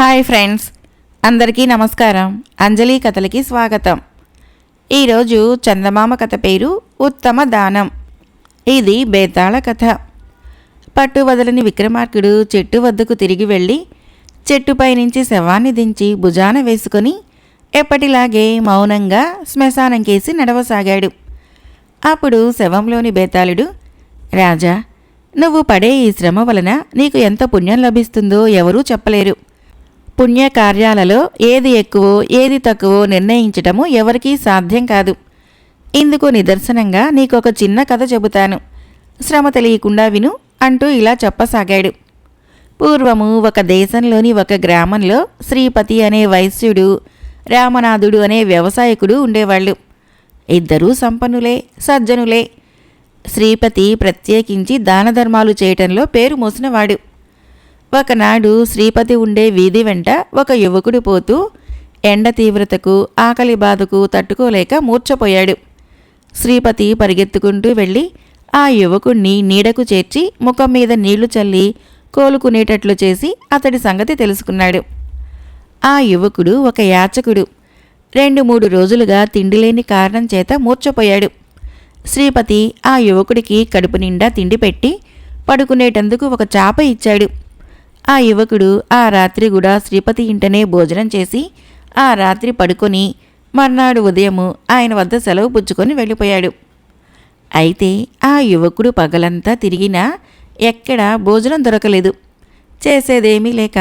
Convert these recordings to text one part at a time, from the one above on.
Hi friends అందరికీ నమస్కారం. అంజలి కథలకి స్వాగతం. ఈరోజు చందమామ కథ పేరు ఉత్తమ దానం. ఇది బేతాళ కథ. పట్టు వదలని విక్రమార్కుడు చెట్టు వద్దకు తిరిగి వెళ్ళి చెట్టుపై నుంచి శవాన్ని దించి భుజాన వేసుకొని ఎప్పటిలాగే మౌనంగా శ్మశానం కేసి నడవసాగాడు. అప్పుడు శవంలోని బేతాళుడు రాజా నువ్వు పడే ఈ శ్రమ వలన నీకు ఎంత పుణ్యం లభిస్తుందో ఎవరూ చెప్పలేరు. పుణ్యకార్యాలలో ఏది ఎక్కువో ఏది తక్కువో నిర్ణయించటము ఎవరికీ సాధ్యం కాదు. ఇందుకు నిదర్శనంగా నీకొక చిన్న కథ చెబుతాను. శ్రమ తెలియకుండా విను అంటూ ఇలా చెప్పసాగాడు. పూర్వము ఒక దేశంలోని ఒక గ్రామంలో శ్రీపతి అనే వైశ్యుడు రామనాథుడు అనే వ్యవసాయకుడు ఉండేవాళ్ళు. ఇద్దరూ సంపన్నులే సజ్జనులే. శ్రీపతి ప్రత్యేకించి దానధర్మాలు చేయటంలో పేరు మోసినవాడు. ఒకనాడు శ్రీపతి ఉండే వీధి వెంట ఒక యువకుడు పోతూ ఎండ తీవ్రతకు ఆకలి బాధకు తట్టుకోలేక మూర్ఛపోయాడు. శ్రీపతి పరిగెత్తుకుంటూ వెళ్ళి ఆ యువకుణ్ణి నీడకు చేర్చి ముఖం మీద నీళ్ళు చల్లి కోలుకునేటట్లు చేసి అతడి సంగతి తెలుసుకున్నాడు. ఆ యువకుడు ఒక యాచకుడు. రెండు మూడు రోజులుగా తిండిలేని కారణం చేత మూర్ఛపోయాడు. శ్రీపతి ఆ యువకుడికి కడుపు నిండా తిండి పెట్టి పడుకునేటందుకు ఒక చాప ఇచ్చాడు. ఆ యువకుడు ఆ రాత్రి కూడా శ్రీపతి ఇంటనే భోజనం చేసి ఆ రాత్రి పడుకొని మర్నాడు ఉదయము ఆయన వద్ద సెలవు పుచ్చుకొని వెళ్ళిపోయాడు. అయితే ఆ యువకుడు పగలంతా తిరిగినా ఎక్కడా భోజనం దొరకలేదు. చేసేదేమీ లేక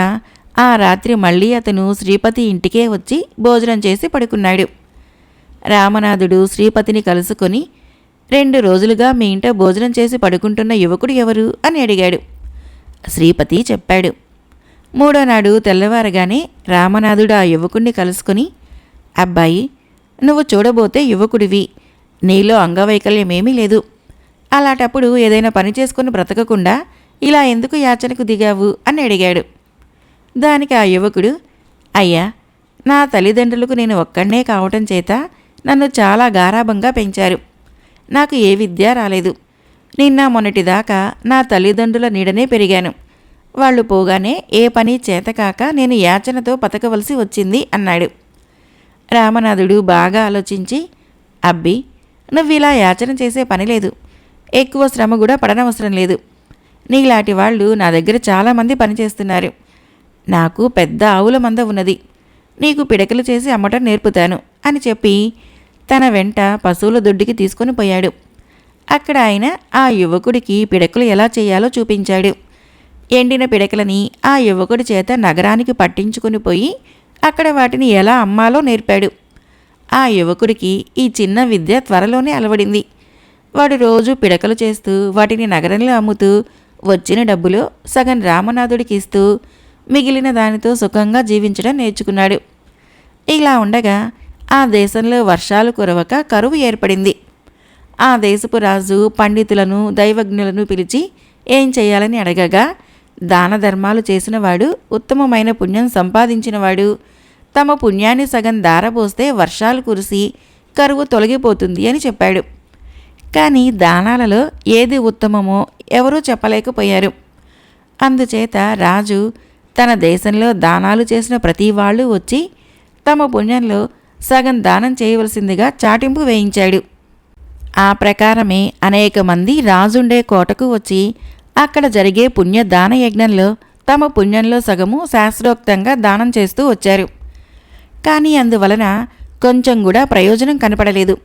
ఆ రాత్రి మళ్ళీ అతను శ్రీపతి ఇంటికే వచ్చి భోజనం చేసి పడుకున్నాడు. రామనాథుడు శ్రీపతిని కలుసుకొని రెండు రోజులుగా మీ ఇంట భోజనం చేసి పడుకుంటున్న యువకుడు ఎవరు? అని అడిగాడు. శ్రీపతి చెప్పాడు. మూడోనాడు తెల్లవారగానే రామనాథుడు ఆ యువకుణ్ణి కలుసుకొని అబ్బాయి నువ్వు చూడబోతే యువకుడివి నీలో అంగవైకల్యమేమీ లేదు. అలాంటప్పుడు ఏదైనా పని చేసుకుని బ్రతకకుండా ఇలా ఎందుకు యాచనకు దిగావు? అని అడిగాడు. దానికి ఆ యువకుడు అయ్యా నా తల్లిదండ్రులకు నేను ఒక్కడనే కావటం చేత నన్ను చాలా గారాభంగా పెంచారు. నాకు ఏ విద్య రాలేదు. నిన్న మొన్నటిదాకా నా తల్లిదండ్రుల నీడనే పెరిగాను. వాళ్ళు పోగానే ఏ పని చేతకాక నేను యాచనతో బతకవలసి వచ్చింది అన్నాడు. రామనాథుడు బాగా ఆలోచించి అబ్బి నువ్వు ఇలా యాచన చేసే పని లేదు. ఎక్కువ శ్రమ కూడా పడనవసరం లేదు. నీలాంటి వాళ్ళు నా దగ్గర చాలామంది పనిచేస్తున్నారు నాకు పెద్ద ఆవుల మంద ఉన్నది. నీకు పిడకలు చేసి అమ్మటం నేర్పుతాను అని చెప్పి తన వెంట పశువుల దొడ్డికి తీసుకొని పోయాడు. అక్కడ ఆయన ఆ యువకుడికి పిడకలు ఎలా చేయాలో చూపించాడు. ఎండిన పిడకలని ఆ యువకుడి చేత నగరానికి పట్టించుకుని పోయి అక్కడ వాటిని ఎలా అమ్మాలో నేర్పాడు. ఆ యువకుడికి ఈ చిన్న విద్య త్వరలోనే అలవడింది. వాడు రోజు పిడకలు చేస్తూ వాటిని నగరంలో అమ్ముతూ వచ్చిన డబ్బులో సగం రామనాథుడికి ఇస్తూ మిగిలిన దానితో సుఖంగా జీవించడం నేర్చుకున్నాడు. ఇలా ఉండగా ఆ దేశంలో వర్షాలు కురవక కరువు ఏర్పడింది. ఆ దేశపు రాజు పండితులను దైవజ్ఞులను పిలిచి ఏం చేయాలని అడగగా దాన ధర్మాలు చేసినవాడు ఉత్తమమైన పుణ్యం సంపాదించినవాడు. తమ పుణ్యాన్ని సగం దారపోస్తే వర్షాలు కురిసి కరువు తొలగిపోతుంది అని చెప్పాడు. కానీ దానాలలో ఏది ఉత్తమమో ఎవరూ చెప్పలేకపోయారు. అందుచేత రాజు తన దేశంలో దానాలు చేసిన ప్రతి వాళ్ళు వచ్చి తమ పుణ్యంలో సగం దానం చేయవలసిందిగా చాటింపు వేయించాడు. ఆ ప్రకారమే అనేక మంది రాజుండే కోటకు వచ్చి అక్కడ జరిగే పుణ్య దాన యజ్ఞంలో తమ పుణ్యంలో సగము శాస్త్రోక్తంగా దానం చేస్తూ వచ్చారు. కానీ అందువలన కొంచెం కూడా ప్రయోజనం కనపడలేదు.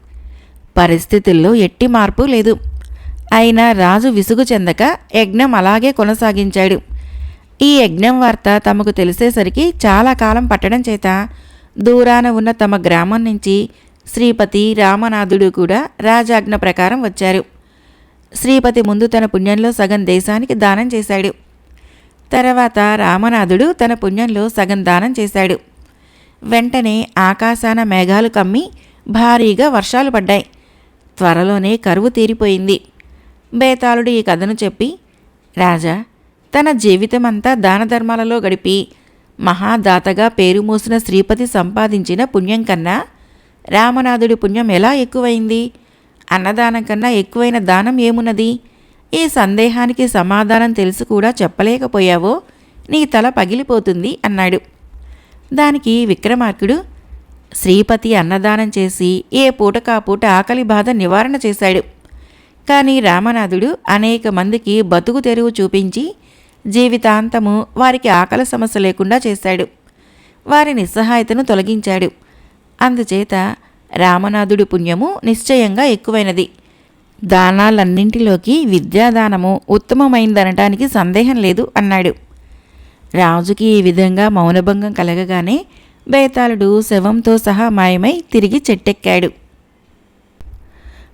పరిస్థితుల్లో ఎట్టి మార్పు లేదు. అయినా రాజు విసుగు చెందక యజ్ఞం అలాగే కొనసాగించాడు. ఈ యజ్ఞం వార్త తమకు తెలిసేసరికి చాలా కాలం పట్టడం చేత దూరాన ఉన్న తమ గ్రామం నుంచి శ్రీపతి రామనాథుడు కూడా రాజాజ్ఞ ప్రకారం వచ్చారు. శ్రీపతి ముందు తన పుణ్యంలో సగం దేశానికి దానం చేశాడు. తర్వాత రామనాథుడు తన పుణ్యంలో సగం దానం చేశాడు. వెంటనే ఆకాశాన మేఘాలు కమ్మి భారీగా వర్షాలు పడ్డాయి. త్వరలోనే కరువు తీరిపోయింది. బేతాళుడు ఈ కథను చెప్పి రాజా తన జీవితమంతా దాన ధర్మాలలో గడిపి మహాదాతగా పేరు మూసిన శ్రీపతి సంపాదించిన పుణ్యం కన్నా రామనాథుడి పుణ్యం ఎలా ఎక్కువైంది? అన్నదానం కన్నా ఎక్కువైన దానం ఏమున్నది? ఈ సందేహానికి సమాధానం తెలుసు కూడా చెప్పలేకపోయావో? నీ తల పగిలిపోతుంది అన్నాడు. దానికి విక్రమార్కుడు శ్రీపతి అన్నదానం చేసి ఏ పూటకా పూట ఆకలి బాధ నివారణ చేశాడు. కానీ రామనాథుడు అనేక మందికి బతుకు తెరువు చూపించి జీవితాంతము వారికి ఆకలి సమస్య లేకుండా చేశాడు. వారి నిస్సహాయతను తొలగించాడు. అందుచేత రామనాథుడి పుణ్యము నిశ్చయంగా ఎక్కువైనది. దానాలన్నింటిలోకి విద్యాదానము ఉత్తమమైందనటానికి సందేహం లేదు అన్నాడు. రాజుకి ఈ విధంగా మౌనభంగం కలగగానే బేతాళుడు శవంతో సహా మాయమై తిరిగి చెట్టెక్కాడు.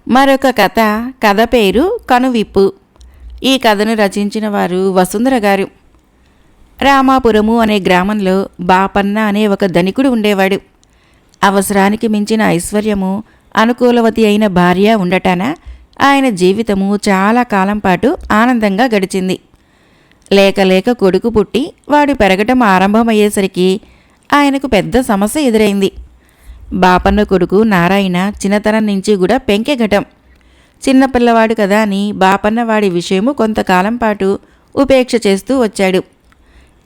మరొక కథ కథ పేరు కనువిప్పు. ఈ కథను రచించిన వారు వసుంధర గారు. రామాపురము అనే గ్రామంలో బాపన్న అనే ఒక ధనికుడు ఉండేవాడు. అవసరానికి మించిన ఐశ్వర్యము అనుకూలవతి అయిన భార్య ఉండటాన ఆయన జీవితము చాలా కాలం పాటు ఆనందంగా గడిచింది. లేక లేక కొడుకు పుట్టి వాడు పెరగటం ఆరంభమయ్యేసరికి ఆయనకు పెద్ద సమస్య ఎదురైంది. బాపన్న కొడుకు నారాయణ చిన్నతనం నుంచి కూడా పెంకెఘటం చిన్నపిల్లవాడు కదా అని బాపన్న వాడి విషయము కొంతకాలం పాటు ఉపేక్ష చేస్తూ వచ్చాడు.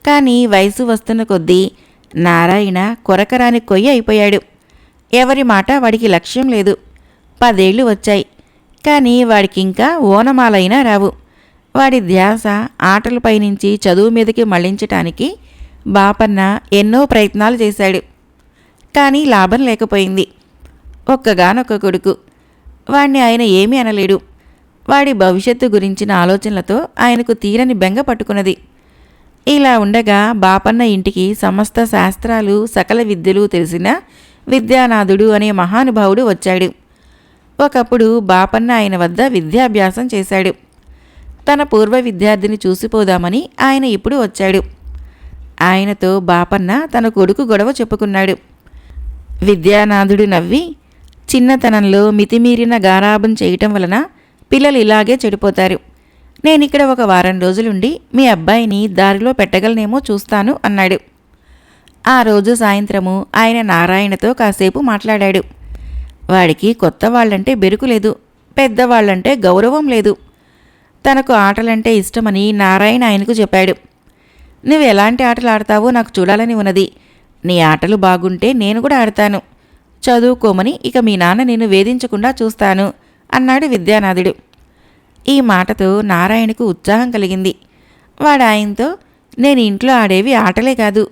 కానీ వయసు వస్తున్న కొద్దీ నారాయణ కొరకరాని కొయ్య అయిపోయాడు. ఎవరి మాట వాడికి లక్ష్యం లేదు. పదేళ్ళు వచ్చాయి. కానీ వాడికి ఇంకా ఓనమాలైనా రావు. వాడి ధ్యాస ఆటలపై నుంచి చదువు మీదకి మళ్ళించటానికి బాపన్న ఎన్నో ప్రయత్నాలు చేశాడు. కానీ లాభం లేకపోయింది. ఒక్కగానొక్క కొడుకు. వాణ్ణి ఆయన ఏమీ అనలేడు. వాడి భవిష్యత్తు గురించిన ఆలోచనలతో ఆయనకు తీరని బెంగ పట్టుకున్నది. ఇలా ఉండగా బాపన్న ఇంటికి సమస్త శాస్త్రాలు సకల విద్యలు తెలిసిన విద్యానాథుడు అనే మహానుభావుడు వచ్చాడు. ఒకప్పుడు బాపన్న ఆయన వద్ద విద్యాభ్యాసం చేశాడు. తన పూర్వ విద్యార్థిని చూసిపోదామని ఆయన ఇప్పుడు వచ్చాడు. ఆయనతో బాపన్న తన కొడుకు గొడవ చెప్పుకున్నాడు. విద్యానాథుడు నవ్వి చిన్నతనంలో మితిమీరిన గారాభం చేయటం వలన పిల్లలు ఇలాగే చెడిపోతారు. నేనిక్కడ ఒక వారం రోజులుండి మీ అబ్బాయిని దారిలో పెట్టగలనేమో చూస్తాను అన్నాడు. ఆ రోజు సాయంత్రము ఆయన నారాయణతో కాసేపు మాట్లాడాడు. వాడికి కొత్త వాళ్ళంటే బెరుకు లేదు పెద్దవాళ్ళంటే గౌరవం లేదు. తనకు ఆటలంటే ఇష్టమని నారాయణ ఆయనకు చెప్పాడు. నువ్వు ఎలాంటి ఆటలు ఆడతావో నాకు చూడాలని ఉన్నది. నీ ఆటలు బాగుంటే నేను కూడా ఆడతాను. చదువుకోమని ఇక మీ నాన్న నేను వేధించకుండా చూస్తాను అన్నాడు విద్యానాథుడు. ఈ మాటతో నారాయణకు ఉత్సాహం కలిగింది. వాడు ఆయనతో నేను ఇంట్లో ఆడేవి ఆటలే కాదు.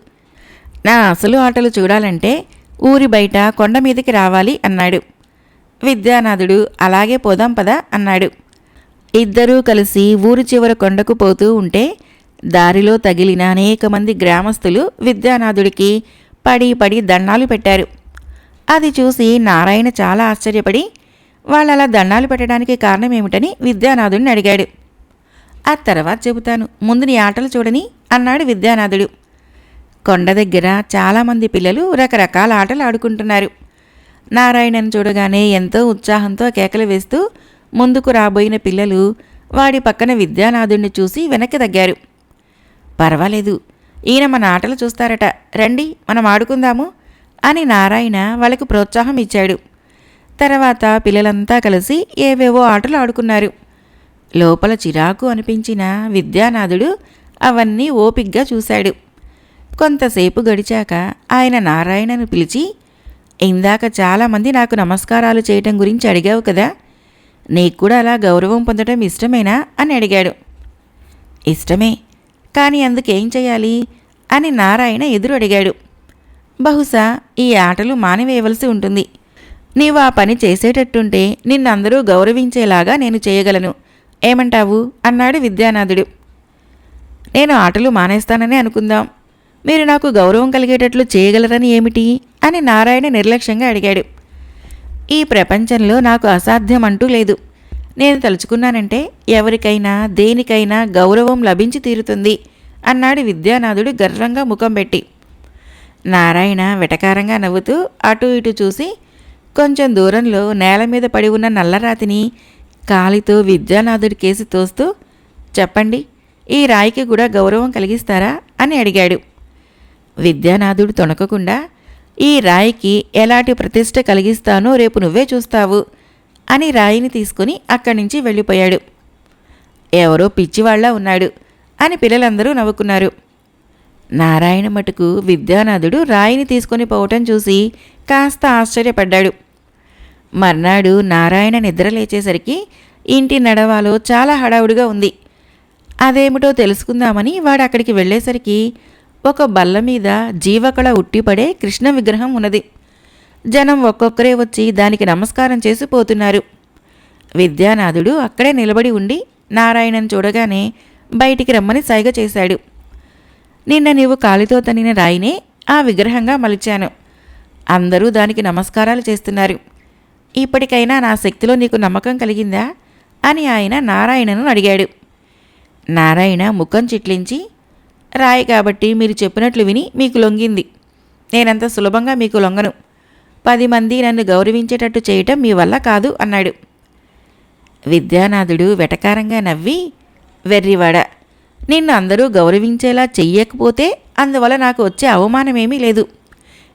నా అసలు ఆటలు చూడాలంటే ఊరి బయట కొండ మీదకి రావాలి అన్నాడు. విద్యానాథుడు అలాగే పోదాం పదా అన్నాడు. ఇద్దరూ కలిసి ఊరి చివర కొండకు పోతూ ఉంటే దారిలో తగిలిన అనేక మంది గ్రామస్తులు విద్యానాథుడికి పడి పడి దండాలు పెట్టారు. అది చూసి నారాయణ చాలా ఆశ్చర్యపడి వాళ్ళు అలా దండాలు పెట్టడానికి కారణమేమిటని విద్యానాథుడిని అడిగాడు. ఆ తర్వాత చెబుతాను ముందు నీ ఆటలు చూడని అన్నాడు విద్యానాథుడు. కొండ దగ్గర చాలామంది పిల్లలు రకరకాల ఆటలు ఆడుకుంటున్నారు. నారాయణను చూడగానే ఎంతో ఉత్సాహంతో కేకలు వేస్తూ ముందుకు రాబోయిన పిల్లలు వాడి పక్కన విద్యానాథుడిని చూసి వెనక్కి తగ్గారు. పర్వాలేదు ఈయన మన ఆటలు చూస్తారట రండి మనం ఆడుకుందాము అని నారాయణ వాళ్ళకు ప్రోత్సాహం ఇచ్చాడు. తర్వాత పిల్లలంతా కలిసి ఏవేవో ఆటలు ఆడుకున్నారు. లోపల చిరాకు అనిపించిన విద్యానాథుడు అవన్నీ ఓపిగ్గా చూశాడు. కొంతసేపు గడిచాక ఆయన నారాయణను పిలిచి ఇందాక చాలామంది నాకు నమస్కారాలు చేయటం గురించి అడిగావు కదా? నీకు కూడా అలా గౌరవం పొందడం ఇష్టమేనా? అని అడిగాడు. ఇష్టమే. కానీ అందుకేం చేయాలి? అని నారాయణ ఎదురు అడిగాడు. బహుశా ఈ ఆటలు మానివేయవలసి ఉంటుంది. నీవు ఆ పని చేసేటట్టుంటే నిన్నందరూ గౌరవించేలాగా నేను చేయగలను. ఏమంటావు? అన్నాడు విద్యానాథుడు. నేను ఆటలు మానేస్తానని అనుకుందాం. మీరు నాకు గౌరవం కలిగేటట్లు చేయగలరని ఏమిటి? అని నారాయణ నిర్లక్ష్యంగా అడిగాడు. ఈ ప్రపంచంలో నాకు అసాధ్యం అంటూ లేదు. నేను తలుచుకున్నానంటే ఎవరికైనా దేనికైనా గౌరవం లభించి తీరుతుంది అన్నాడు విద్యానాథుడు గర్వంగా ముఖం పెట్టి. నారాయణ వెటకారంగా నవ్వుతూ అటు ఇటు చూసి కొంచెం దూరంలో నేల మీద పడి ఉన్న నల్లరాతిని కాలితో విద్యానాథుడి కేసి తోస్తూ చెప్పండి ఈ రాయికి కూడా గౌరవం కలిగిస్తారా? అని అడిగాడు. విద్యానాథుడు తొణకకుండా ఈ రాయికి ఎలాంటి ప్రతిష్ట కలిగిస్తానో రేపు నువ్వే చూస్తావు అని రాయిని తీసుకుని అక్కడి నుంచి వెళ్ళిపోయాడు. ఎవరో పిచ్చివాళ్ళా ఉన్నాడు అని పిల్లలందరూ నవ్వుకున్నారు. నారాయణ మటుకు విద్యానాథుడు రాయిని తీసుకొని పోవటం చూసి కాస్త ఆశ్చర్యపడ్డాడు. మర్నాడు నారాయణ నిద్ర లేచేసరికి ఇంటి నడవాలో చాలా హడావుడిగా ఉంది. అదేమిటో తెలుసుకుందామని వాడు అక్కడికి వెళ్ళేసరికి ఒక బల్ల మీద జీవకళ ఉట్టిపడే కృష్ణ విగ్రహం ఉన్నది. జనం ఒక్కొక్కరే వచ్చి దానికి నమస్కారం చేసి పోతున్నారు. విద్యానాథుడు అక్కడే నిలబడి ఉండి నారాయణను చూడగానే బయటికి రమ్మని సైగ చేశాడు. నిన్న నీవు కాలితో తనిన రాయినే ఆ విగ్రహంగా మలిచాను. అందరూ దానికి నమస్కారాలు చేస్తున్నారు. ఇప్పటికైనా నా శక్తిలో నీకు నమ్మకం కలిగిందా? అని ఆయన నారాయణను అడిగాడు. నారాయణ ముఖం చిట్లించి రాయి కాబట్టి మీరు చెప్పినట్లు విని మీకు లొంగింది. నేనంత సులభంగా మీకు లొంగను. పది మంది నన్ను గౌరవించేటట్టు చేయటం మీ వల్ల కాదు అన్నాడు. విద్యానాథుడు వెటకారంగా నవ్వి వెర్రివాడ నిన్ను అందరూ గౌరవించేలా చెయ్యకపోతే అందువల్ల నాకు వచ్చే అవమానమేమీ లేదు.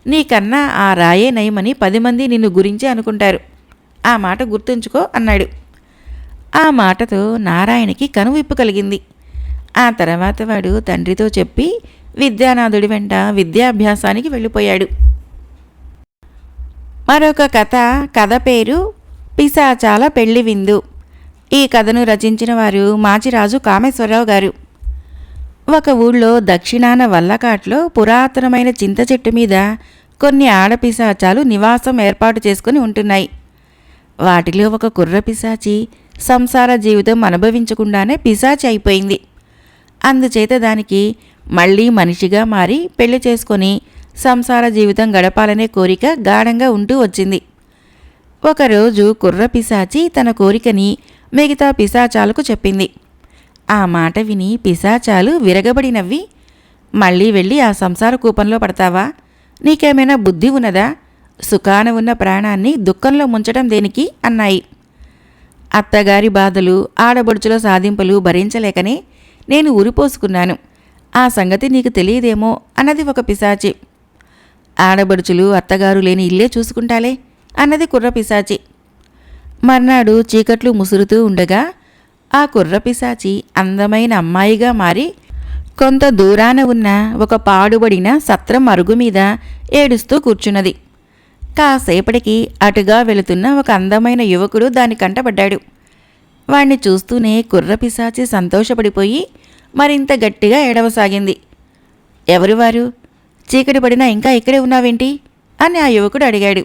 నీకన్నా ఆ రాయే నయమని పది మంది నిన్ను గురించి అనుకుంటారు. ఆ మాట గుర్తుంచుకో అన్నాడు. ఆ మాటతో నారాయణకి కనువిప్పు కలిగింది. ఆ తర్వాత వాడు తండ్రితో చెప్పి విద్యానాథుడి వెంట విద్యాభ్యాసానికి వెళ్ళిపోయాడు. మరొక కథ కథ పేరు పిశాచాల పెళ్ళి విందు. ఈ కథను రచించిన వారు మాచిరాజు కామేశ్వరరావు గారు. ఒక ఊళ్ళో దక్షిణాన వల్లకాట్లో పురాతనమైన చింత చెట్టు మీద కొన్ని ఆడపిశాచాలు నివాసం ఏర్పాటు చేసుకుని ఉంటున్నాయి. వాటిలో ఒక కుర్ర పిశాచి సంసార జీవితం అనుభవించకుండానే పిశాచి అయిపోయింది. అందుచేత దానికి మళ్ళీ మనిషిగా మారి పెళ్ళి చేసుకొని సంసార జీవితం గడపాలనే కోరిక గాఢంగా ఉంటూ వచ్చింది. ఒకరోజు కుర్ర పిశాచి తన కోరికని మిగతా పిశాచాలకు చెప్పింది. ఆ మాట విని పిశాచాలు విరగబడి నవ్వి మళ్ళీ వెళ్ళి ఆ సంసార కూపంలో పడతావా? నీకేమైనా బుద్ధి ఉన్నదా? సుఖాన ఉన్న ప్రాణాన్ని దుఃఖంలో ముంచడం దేనికి? అన్నాయి. అత్తగారి బాధలు ఆడబడుచుల సాధింపులు భరించలేకనే నేను ఉరిపోసుకున్నాను ఆ సంగతి నీకు తెలియదేమో అన్నది ఒక పిశాచి. ఆడబడుచులు అత్తగారు లేని ఇల్లే చూసుకుంటాలే అన్నది కుర్ర పిశాచి. మర్నాడు చీకట్లు ముసురుతూ ఉండగా ఆ కుర్రపిశాచి అందమైన అమ్మాయిగా మారి కొంత దూరాన ఉన్న ఒక పాడుబడిన సత్రం అరుగు మీద ఏడుస్తూ కూర్చున్నది. కాసేపటికి అటుగా వెళుతున్న ఒక అందమైన యువకుడు దాని కంటపడ్డాడు. వాణ్ణి చూస్తూనే కుర్రపిశాచి సంతోషపడిపోయి మరింత గట్టిగా ఏడవసాగింది. ఎవరు వారు? చీకటి పడినా ఇంకా ఇక్కడే ఉన్నావేంటి? అని ఆ యువకుడు అడిగాడు.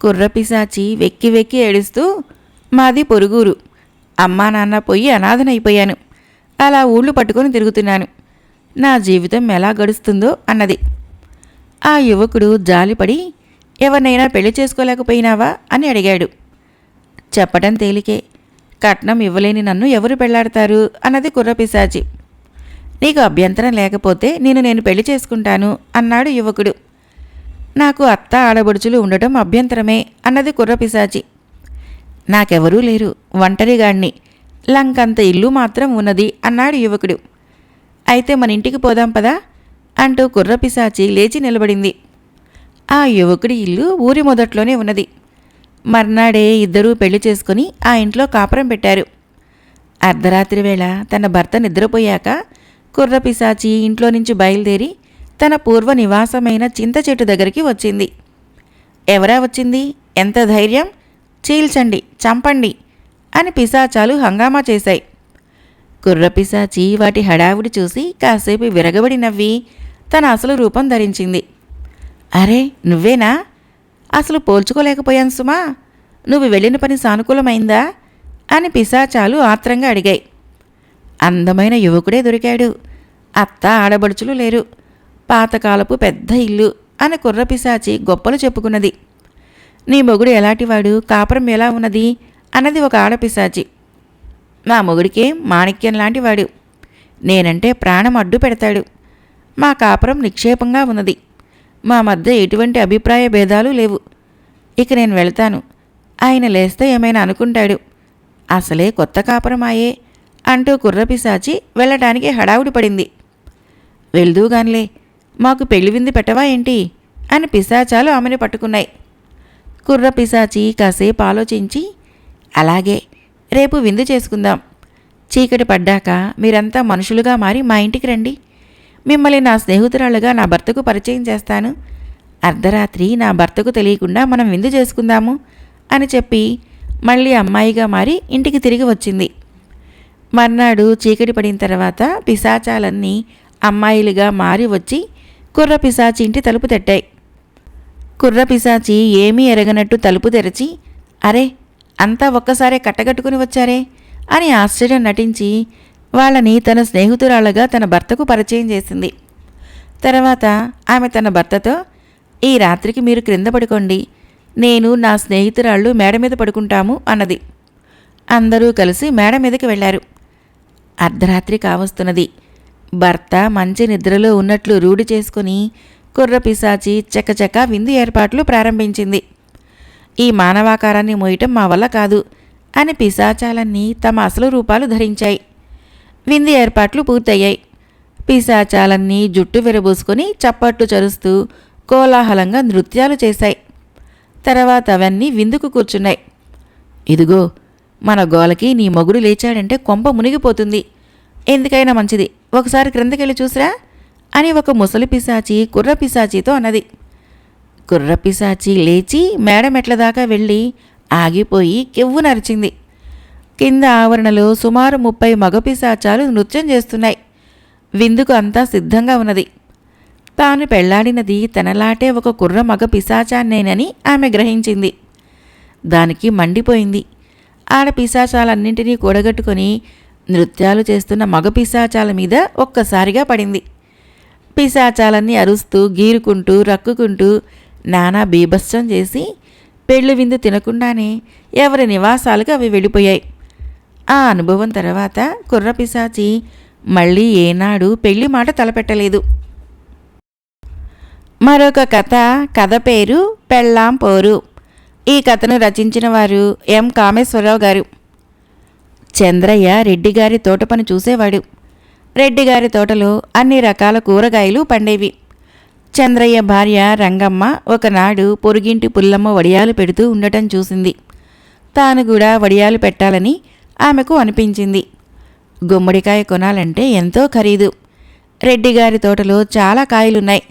కుర్రపిశాచి వెక్కి వెక్కి ఏడుస్తూ మాది పొరుగురు. అమ్మా నాన్న పోయి అనాథనైపోయాను అలా ఊళ్ళు పట్టుకొని తిరుగుతున్నాను. నా జీవితం ఎలా గడుస్తుందో అన్నది. ఆ యువకుడు జాలిపడి ఎవరినైనా పెళ్ళి చేసుకోలేకపోయినావా? అని అడిగాడు. చెప్పటం తేలికే. కట్నం ఇవ్వలేని నన్ను ఎవరు పెళ్ళాడతారు? అన్నది కుర్రపిశాచి నీకు అభ్యంతరం లేకపోతే నేను నేను పెళ్ళి చేసుకుంటాను అన్నాడు యువకుడు. నాకు అత్త ఆడబడుచులు ఉండటం అభ్యంతరమే అన్నది కుర్రపిశాచి నాకెవరూ లేరు. ఒంటరిగాణ్ణి లంకంత ఇల్లు మాత్రం ఉన్నది అన్నాడు యువకుడు. అయితే మన ఇంటికి పోదాం పదా? అంటూ కుర్రపిశాచి లేచి నిలబడింది. ఆ యువకుడి ఇల్లు ఊరి మొదట్లోనే ఉన్నది. మర్నాడే ఇద్దరూ పెళ్ళి చేసుకుని ఆ ఇంట్లో కాపురం పెట్టారు. అర్ధరాత్రి వేళ తన భర్త నిద్రపోయాక కుర్రపిశాచి ఇంట్లో నుంచి బయలుదేరి తన పూర్వ నివాసమైన చింత చెట్టు దగ్గరికి వచ్చింది. ఎవరా వచ్చింది? ఎంత ధైర్యం? చీల్చండి చంపండి అని పిశాచాలు హంగామా చేశాయి. కుర్రపిశాచి వాటి హడావుడి చూసి కాసేపు విరగబడి నవ్వి తన అసలు రూపం ధరించింది. అరే నువ్వేనా? అసలు పోల్చుకోలేకపోయాను సుమా. నువ్వు వెళ్ళిన పని సానుకూలమైందా? అని పిశాచాలు ఆత్రంగా అడిగాయి. అందమైన యువకుడే దొరికాడు. అత్త ఆడబడుచులు లేరు. పాతకాలపు పెద్ద ఇల్లు అని కుర్రపిశాచి గొప్పలు చెప్పుకున్నది. నీ మొగుడు ఎలాంటివాడు? కాపురం ఎలా ఉన్నది? అన్నది ఒక ఆడపిశాచి. మా మొగుడికే మాణిక్యం లాంటివాడు. నేనంటే ప్రాణం అడ్డు పెడతాడు. మా కాపురం నిక్షేపంగా ఉన్నది. మా మధ్య ఎటువంటి అభిప్రాయ భేదాలు లేవు. ఇక నేను వెళ్తాను. ఆయన లేస్తే ఏమైనా అనుకుంటాడు. అసలే కొత్త కాపురమాయే అంటూ కుర్రపిశాచి వెళ్ళటానికి హడావుడి పడింది. వెళ్దూగాన్లే మాకు పెళ్ళి వింది పెట్టవా ఏంటి? అని పిశాచాలు ఆమెను పట్టుకున్నాయి. కుర్ర పిశాచి కాసేపు ఆలోచించి అలాగే రేపు విందు చేసుకుందాం. చీకటి పడ్డాక మీరంతా మనుషులుగా మారి మా ఇంటికి రండి. మిమ్మల్ని నా స్నేహితురాలుగా నా భర్తకు పరిచయం చేస్తాను. అర్ధరాత్రి నా భర్తకు తెలియకుండా మనం విందు చేసుకుందాము అని చెప్పి మళ్ళీ అమ్మాయిగా మారి ఇంటికి తిరిగి వచ్చింది. మర్నాడు చీకటి పడిన తర్వాత పిశాచాలన్నీ అమ్మాయిలుగా మారి వచ్చి కుర్ర పిశాచి ఇంటి తలుపు తట్టాయి. కుర్ర పిశాచి ఏమీ ఎరగనట్టు తలుపు తెరచి అరే అంతా ఒక్కసారే కట్టగట్టుకుని వచ్చారే? అని ఆశ్చర్యం నటించి వాళ్ళని తన స్నేహితురాళ్ళగా తన భర్తకు పరిచయం చేసింది. తర్వాత ఆమె తన భర్తతో ఈ రాత్రికి మీరు క్రింద పడుకోండి. నేను నా స్నేహితురాళ్ళు మేడ మీద పడుకుంటాము అన్నది. అందరూ కలిసి మేడ మీదకి వెళ్ళారు. అర్ధరాత్రి కావస్తున్నది. భర్త మంచి నిద్రలో ఉన్నట్లు రూఢి చేసుకుని కుర్ర పిశాచి చకచక విందు ఏర్పాట్లు ప్రారంభించింది. ఈ మానవాకారాన్ని మోయటం మా వల్ల కాదు అని పిశాచాలన్నీ తమ అసలు రూపాలు ధరించాయి. విందు ఏర్పాట్లు పూర్తయ్యాయి. పిశాచాలన్నీ జుట్టు విరబూసుకొని చప్పట్లు చరుస్తూ కోలాహలంగా నృత్యాలు చేశాయి. తర్వాత అవన్నీ విందుకు కూర్చున్నాయి. ఇదిగో మన గోలకి నీ మొగుడు లేచాడంటే కొంప మునిగిపోతుంది. ఎందుకైనా మంచిది. ఒకసారి క్రిందకెళ్ళి చూసిరా. అని ఒక ముసలి పిశాచి కుర్ర పిశాచితో అన్నది. కుర్ర పిశాచి లేచి మేడమెట్ల దాకా వెళ్ళి ఆగిపోయి కెవ్వు నరిచింది. కింద ఆవరణలో సుమారు ముప్పై మగ పిశాచాలు నృత్యం చేస్తున్నాయి. విందుకు అంతా సిద్ధంగా ఉన్నది. తాను పెళ్ళాడినది తనలాటే ఒక కుర్ర మగ పిశాచాన్నేనని ఆమె గ్రహించింది. దానికి మండిపోయింది. ఆడ పిశాచాలన్నింటినీ కూడగట్టుకొని నృత్యాలు చేస్తున్న మగ పిశాచాల మీద ఒక్కసారిగా పడింది. పిశాచాలన్నీ అరుస్తూ గీరుకుంటూ రక్కుకుంటూ నానా బీభత్సం చేసి పెళ్ళి విందు తినకుండానే ఎవరి నివాసాలకు అవి వెళ్ళిపోయాయి. ఆ అనుభవం తర్వాత కుర్ర పిశాచి మళ్ళీ ఏనాడు పెళ్ళి మాట తలపెట్టలేదు. మరొక కథ కథ పేరు పెళ్ళాం పోరు. ఈ కథను రచించిన వారు ఎం కామేశ్వరరావు గారు. చంద్రయ్య రెడ్డిగారి తోట పని చూసేవాడు. రెడ్డిగారి తోటలో అన్ని రకాల కూరగాయలు పండేవి. చంద్రయ్య భార్య రంగమ్మ ఒకనాడు పొరుగింటి పుల్లమ్మ వడియాలు పెడుతూ ఉండటం చూసింది. తాను కూడా వడియాలు పెట్టాలని ఆమెకు అనిపించింది. గుమ్మడికాయ కొనాలంటే ఎంతో ఖరీదు. రెడ్డిగారి తోటలో చాలా కాయలున్నాయి.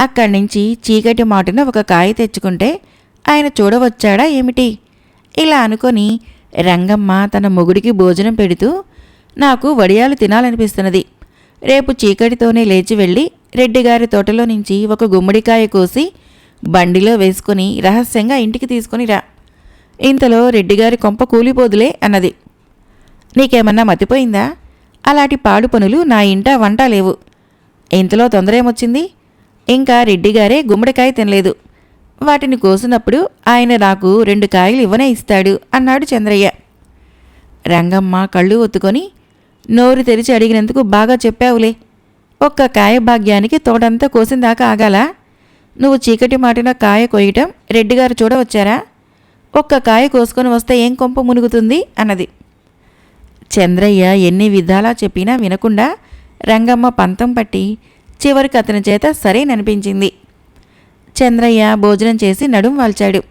అక్కడి నుంచి చీకటి మాటున ఒక కాయ తెచ్చుకుంటే ఆయన చూడవచ్చాడా ఏమిటి? ఇలా అనుకొని రంగమ్మ తన మొగుడికి భోజనం పెడుతూ నాకు వడియాలు తినాలనిపిస్తున్నది. రేపు చీకటితోనే లేచి వెళ్ళి రెడ్డిగారి తోటలో నుంచి ఒక గుమ్మడికాయ కోసి బండిలో వేసుకుని రహస్యంగా ఇంటికి తీసుకుని రా. ఇంతలో రెడ్డిగారి కొంప కూలిపోదులే అన్నది. నీకేమన్నా మతిపోయిందా? అలాంటి పాడు పనులు నా ఇంట వంట లేవు. ఇంతలో తొందర ఏమొచ్చింది ఇంకా రెడ్డిగారే గుమ్మడికాయ తినలేదు. వాటిని కోసినప్పుడు ఆయన నాకు రెండు కాయలు ఇవ్వనే ఇస్తాడు అన్నాడు చంద్రయ్య. రంగమ్మ కళ్ళు ఒత్తుకొని నోరు తెరిచి అడిగినందుకు బాగా చెప్పావులే. ఒక్క కాయ భాగ్యానికి తోటంతా కోసిందాకా ఆగాలా? నువ్వు చీకటి మాటిన కాయ కొయ్యటం రెడ్డిగారు చూడవచ్చారా? ఒక్క కాయ కోసుకొని వస్తే ఏం కొంప మునుగుతుంది? అన్నది. చంద్రయ్య ఎన్ని విధాలా చెప్పినా వినకుండా రంగమ్మ పంతం పట్టి చివరికి అతని చేత సరేననిపించింది. చంద్రయ్య భోజనం చేసి నడుం వాల్చాడు.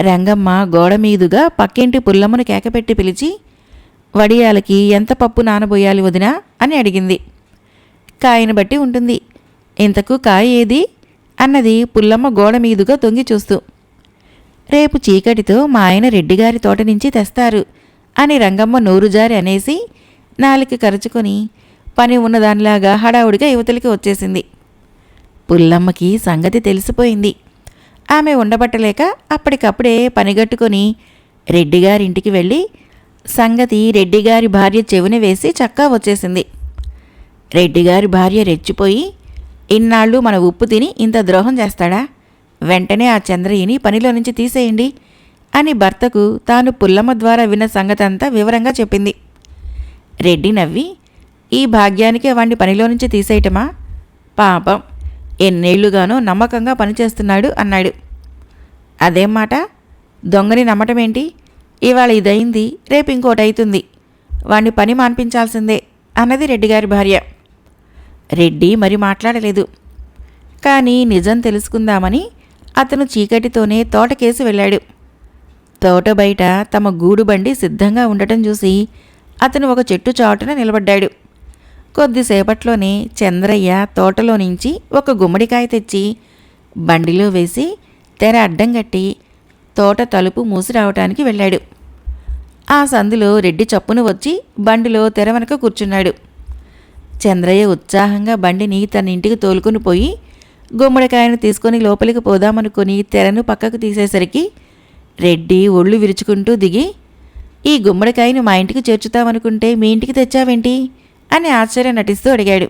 రంగమ్మ గోడ మీదుగా పక్కింటి పుల్లమ్మను కేకపెట్టి పిలిచి వడియాలకి ఎంత పప్పు నానబోయాలి వదినా అని అడిగింది. కాయను బట్టి ఉంటుంది. ఇంతకు కాయ ఏది? అన్నది పుల్లమ్మ గోడ మీదుగా తొంగి చూస్తూ. రేపు చీకటితో మా ఆయన రెడ్డిగారి తోట నుంచి తెస్తారు అని రంగమ్మ నోరుజారి అనేసి నాలికి కరుచుకొని పని ఉన్నదానిలాగా హడావుడిగా యువతలకి వచ్చేసింది. పుల్లమ్మకి సంగతి తెలిసిపోయింది. ఆమె ఉండబట్టలేక అప్పటికప్పుడే పనిగట్టుకొని రెడ్డిగారింటికి వెళ్ళి సంగతి రెడ్డిగారి భార్య చెవిని వేసి చక్కా వచ్చేసింది. రెడ్డిగారి భార్య రెచ్చిపోయి ఇన్నాళ్ళు మన ఉప్పు తిని ఇంత ద్రోహం చేస్తాడా? వెంటనే ఆ చంద్రయ్యని పనిలో నుంచి తీసేయండి అని భర్తకు తాను పుల్లమ్మ ద్వారా విన్న సంగతంతా వివరంగా చెప్పింది. రెడ్డి నవ్వి ఈ భాగ్యానికే వాణ్ణి పనిలో నుంచి తీసేయటమా? పాపం ఎన్నేళ్ళుగానో నమ్మకంగా పనిచేస్తున్నాడు అన్నాడు. అదేం మాట? దొంగని నమ్మటమేంటి? ఇవాళ ఇదయింది రేపు ఇంకోటి అవుతుంది వాణ్ణి పని మాన్పించాల్సిందే అన్నది రెడ్డిగారి భార్య. రెడ్డి మరి మాట్లాడలేదు. కానీ నిజం తెలుసుకుందామని అతను చీకటితోనే తోటకేసి వెళ్ళాడు. తోట బయట తమ గూడు బండి సిద్ధంగా ఉండటం చూసి అతను ఒక చెట్టు చాటున నిలబడ్డాడు. కొద్దిసేపట్లోనే చంద్రయ్య తోటలో నుంచి ఒక గుమ్మడికాయ తెచ్చి బండిలో వేసి తెర అడ్డం కట్టి తోట తలుపు మూసి రావటానికి వెళ్ళాడు. ఆ సందులో రెడ్డి చప్పును వచ్చి బండిలో తెర వెనక కూర్చున్నాడు. చంద్రయ్య ఉత్సాహంగా బండిని తన ఇంటికి తోలుకుని పోయి గుమ్మడికాయను తీసుకొని లోపలికి పోదామనుకుని తెరను పక్కకు తీసేసరికి రెడ్డి ఒళ్ళు విరుచుకుంటూ దిగి ఈ గుమ్మడికాయను మా ఇంటికి చేర్చుతామనుకుంటే మీ ఇంటికి తెచ్చావేంటి? అని ఆశ్చర్యం నటిస్తూ అడిగాడు.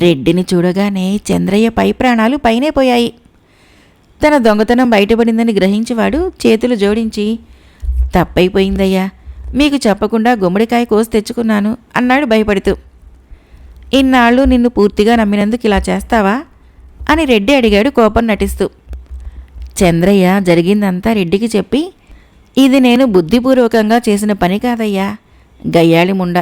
రెడ్డిని చూడగానే చంద్రయ్య పై ప్రాణాలు పైనే పోయాయి. తన దొంగతనం బయటపడిందని గ్రహించేవాడు చేతులు జోడించి తప్పైపోయిందయ్యా మీకు చెప్పకుండా గుమ్మడికాయ కోసి తెచ్చుకున్నాను అన్నాడు భయపడుతూ. ఇన్నాళ్ళు నిన్ను పూర్తిగా నమ్మినందుకు ఇలా చేస్తావా? అని రెడ్డి అడిగాడు కోపం నటిస్తూ. చంద్రయ్య జరిగిందంతా రెడ్డికి చెప్పి ఇది నేను బుద్ధిపూర్వకంగా చేసిన పని కాదయ్యా గయ్యాళి ముండ.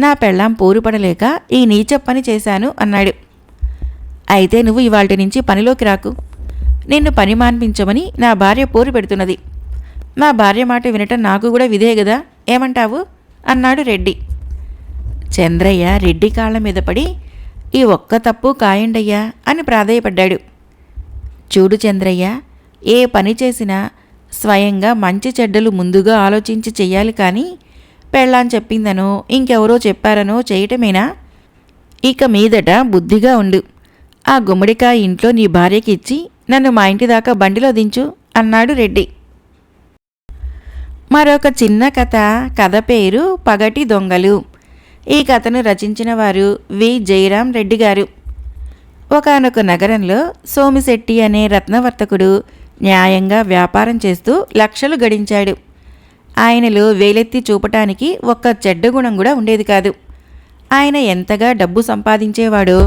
నా పెళ్ళాం పోరుపడలేక ఈ నీచ పని చేశాను అన్నాడు. అయితే నువ్వు ఇవాటి నుంచి పనిలోకి రాకు. నిన్ను పని మాన్పించమని నా భార్య పోరు పెడుతున్నది. నా భార్య మాట వినటం నాకు కూడా విధే కదా ఏమంటావు? అన్నాడు రెడ్డి. చంద్రయ్య రెడ్డి కాళ్ళ మీద పడి ఈ ఒక్క తప్పు కాయండయ్యా అని ప్రాధేయపడ్డాడు. చూడు చంద్రయ్య ఏ పని చేసినా స్వయంగా మంచి చెడ్డలు ముందుగా ఆలోచించి చెయ్యాలి కానీ పెళ్ళాన్ చెప్పిందనో ఇంకెవరో చెప్పారనో చేయటమేనా? ఇక మీదట బుద్ధిగా ఉండు. ఆ గుమ్మడికాయ ఇంట్లో నీ భార్యకి ఇచ్చి నన్ను మా ఇంటి దాకా బండిలో దించు అన్నాడు రెడ్డి. మరొక చిన్న కథ కథ పేరు పగటి దొంగలు. ఈ కథను రచించిన వారు వి. జయరాం రెడ్డి గారు. ఒకనొక నగరంలో సోమిశెట్టి అనే రత్నవర్తకుడు న్యాయంగా వ్యాపారం చేస్తూ లక్షలు గడించాడు. ఆయనలో వేలెత్తి చూపటానికి ఒక్క చెడ్డ గుణం కూడా ఉండేది కాదు. ఆయన ఎంతగా డబ్బు సంపాదించేవాడో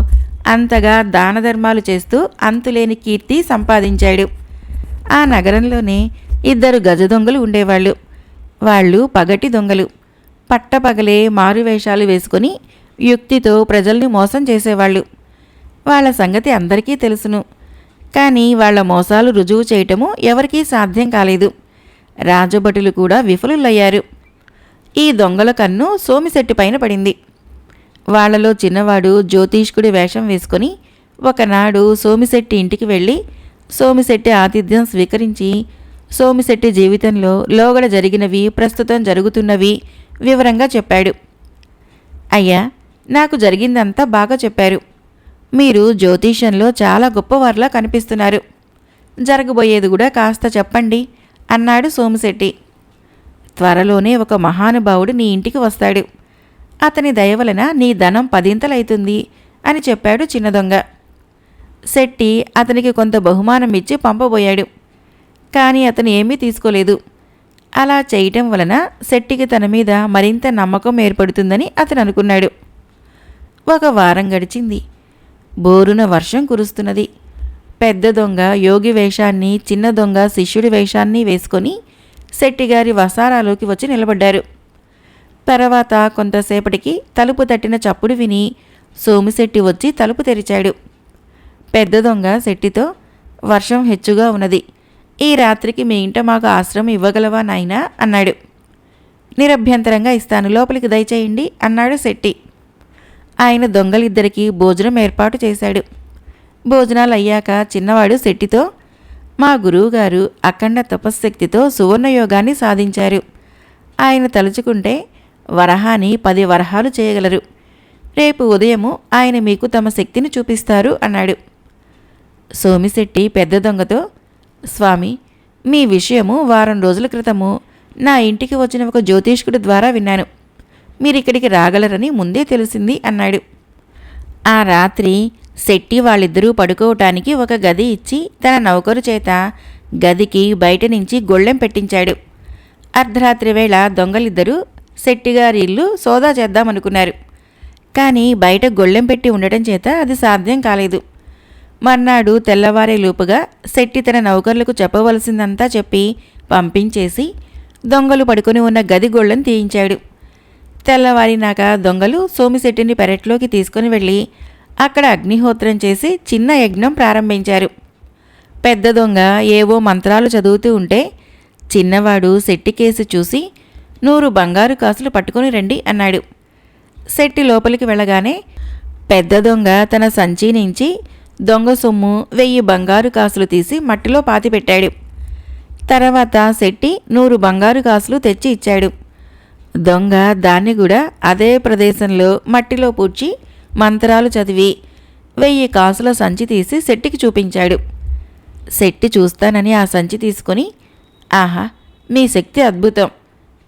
అంతగా దాన ధర్మాలు చేస్తూ అంతులేని కీర్తి సంపాదించాడు. ఆ నగరంలోనే ఇద్దరు గజ దొంగలు ఉండేవాళ్ళు. వాళ్ళు పగటి దొంగలు. పట్టపగలే మారువేషాలు వేసుకొని యుక్తితో ప్రజల్ని మోసం చేసేవాళ్ళు. వాళ్ళ సంగతి అందరికీ తెలుసును. కానీ వాళ్ళ మోసాలు రుజువు చేయటము ఎవరికీ సాధ్యం కాలేదు. రాజభటులు కూడా విఫలులయ్యారు. ఈ దొంగల కన్ను సోమిశెట్టి పైన పడింది. వాళ్ళలో చిన్నవాడు జ్యోతిష్కుడి వేషం వేసుకొని ఒకనాడు సోమిశెట్టి ఇంటికి వెళ్ళి సోమిశెట్టి ఆతిథ్యం స్వీకరించి సోమిశెట్టి జీవితంలో లోగడ జరిగినవి ప్రస్తుతం జరుగుతున్నవి వివరంగా చెప్పాడు. అయ్యా నాకు జరిగిందంతా బాగా చెప్పారు. మీరు జ్యోతిషంలో చాలా గొప్పవారిలా కనిపిస్తున్నారు. జరగబోయేది కూడా కాస్త చెప్పండి అన్నాడు సోమిశెట్టి. త్వరలోనే ఒక మహానుభావుడు నీ ఇంటికి వస్తాడు. అతని దయవలన నీ ధనం పదింతలైతుంది అని చెప్పాడు చిన్న దొంగ. శెట్టి అతనికి కొంత బహుమానం ఇచ్చి పంపబోయాడు. కానీ అతను ఏమీ తీసుకోలేదు. అలా చేయటం వలన శెట్టికి తన మీద మరింత నమ్మకం ఏర్పడుతుందని అతను అనుకున్నాడు. ఒక వారం గడిచింది. బోరున వర్షం కురుస్తున్నది. పెద్ద దొంగ యోగి వేషాన్ని చిన్న దొంగ శిష్యుడి వేషాన్ని వేసుకొని శెట్టిగారి వసారాలోకి వచ్చి నిలబడ్డారు. తర్వాత కొంతసేపటికి తలుపు తట్టిన చప్పుడు విని సోమిశెట్టి వచ్చి తలుపు తెరిచాడు. పెద్ద దొంగ శెట్టితో వర్షం హెచ్చుగా ఉన్నది. ఈ రాత్రికి మీ ఇంట మాకు ఆశ్రమం ఇవ్వగలవా నాయనా అన్నాడు. నిరభ్యంతరంగా ఇస్తాను. లోపలికి దయచేయండి అన్నాడు శెట్టి. ఆయన దొంగలిద్దరికీ భోజనం ఏర్పాటు చేశాడు. భోజనాలు అయ్యాక చిన్నవాడు శెట్టితో మా గురువుగారు అఖండ తపశ్శక్తితో సువర్ణయోగాన్ని సాధించారు. ఆయన తలుచుకుంటే వరహాని పది వరహాలు చేయగలరు. రేపు ఉదయము ఆయన మీకు తమ శక్తిని చూపిస్తారు అన్నాడు. సోమిశెట్టి పెద్ద దొంగతో స్వామి మీ విషయము వారం రోజుల క్రితము నా ఇంటికి వచ్చిన ఒక జ్యోతిష్కుడి ద్వారా విన్నాను. మీరిక్కడికి రాగలరని ముందే తెలిసింది అన్నాడు. ఆ రాత్రి శెట్టి వాళ్ళిద్దరూ పడుకోవటానికి ఒక గది ఇచ్చి తన నౌకరు చేత గదికి బయట నుంచి గొళ్ళెం పెట్టించాడు. అర్ధరాత్రి వేళ దొంగలిద్దరూ శెట్టిగారి ఇల్లు సోదా చేద్దామనుకున్నారు. కానీ బయట గొళ్ళెం పెట్టి ఉండటం చేత అది సాధ్యం కాలేదు. మర్నాడు తెల్లవారే లోపుగా శెట్టి తన నౌకర్లకు చెప్పవలసిందంతా చెప్పి పంపించేసి దొంగలు పడుకొని ఉన్న గది గొళ్ళను తీయించాడు. తెల్లవారినాక దొంగలు సోమిశెట్టిని పెరట్లోకి తీసుకుని వెళ్ళి అక్కడ అగ్నిహోత్రం చేసి చిన్న యజ్ఞం ప్రారంభించారు. పెద్ద దొంగ ఏవో మంత్రాలు చదువుతూ ఉంటే చిన్నవాడు శెట్టి కేసు చూసి నూరు బంగారు కాసులు పట్టుకుని రండి అన్నాడు. శెట్టి లోపలికి వెళ్ళగానే పెద్ద దొంగ తన సంచి నుంచి దొంగ సొమ్ము వెయ్యి బంగారు కాసులు తీసి మట్టిలో పాతిపెట్టాడు తర్వాత శెట్టి నూరు బంగారు కాసులు తెచ్చి ఇచ్చాడు. దొంగ దాన్ని కూడా అదే ప్రదేశంలో మట్టిలో పూడ్చి మంత్రాలు చదివి వెయ్యి కాసుల సంచి తీసి శెట్టికి చూపించాడు. శెట్టి చూస్తానని ఆ సంచి తీసుకొని ఆహా మీ శక్తి అద్భుతం.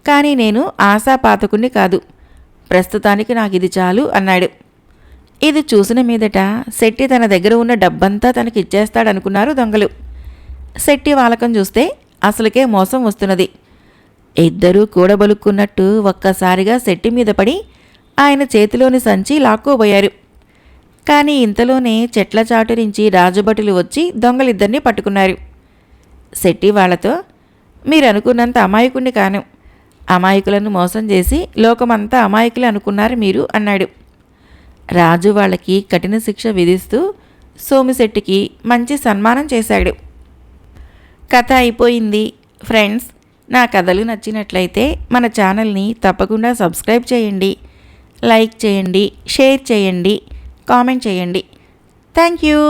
కానీ నేను ఆశాపాతకుణ్ణి కాదు. ప్రస్తుతానికి నాకు ఇది చాలు అన్నాడు. ఇది చూసిన మీదట శెట్టి తన దగ్గర ఉన్న డబ్బంతా తనకి ఇచ్చేస్తాడనుకున్నారు దొంగలు. శెట్టి వాలకం చూస్తే అసలుకే మోసం వస్తున్నది. ఇద్దరూ కూడబలుక్కున్నట్టు ఒక్కసారిగా శెట్టి మీద పడి ఆయన చేతిలోని సంచి లాక్కోబోయారు. కానీ ఇంతలోనే చెట్ల చాటు నుంచి రాజభటులు వచ్చి దొంగలిద్దరినీ పట్టుకున్నారు. శెట్టి వాళ్ళతో మీరు అనుకున్నంత అమాయకుణ్ణి కాను. అమాయకులను మోసం చేసి లోకమంతా అమాయకులు అనుకున్నారు మీరు అన్నాడు. రాజు వాళ్ళకి కఠిన శిక్ష విధిస్తూ సోమిశెట్టికి మంచి సన్మానం చేశాడు. కథ అయిపోయింది. ఫ్రెండ్స్ నా కథలు నచ్చినట్లయితే మన ఛానల్ని తప్పకుండా సబ్స్క్రైబ్ చేయండి. లైక్ చేయండి షేర్ చేయండి కామెంట్ చేయండి. Thank you.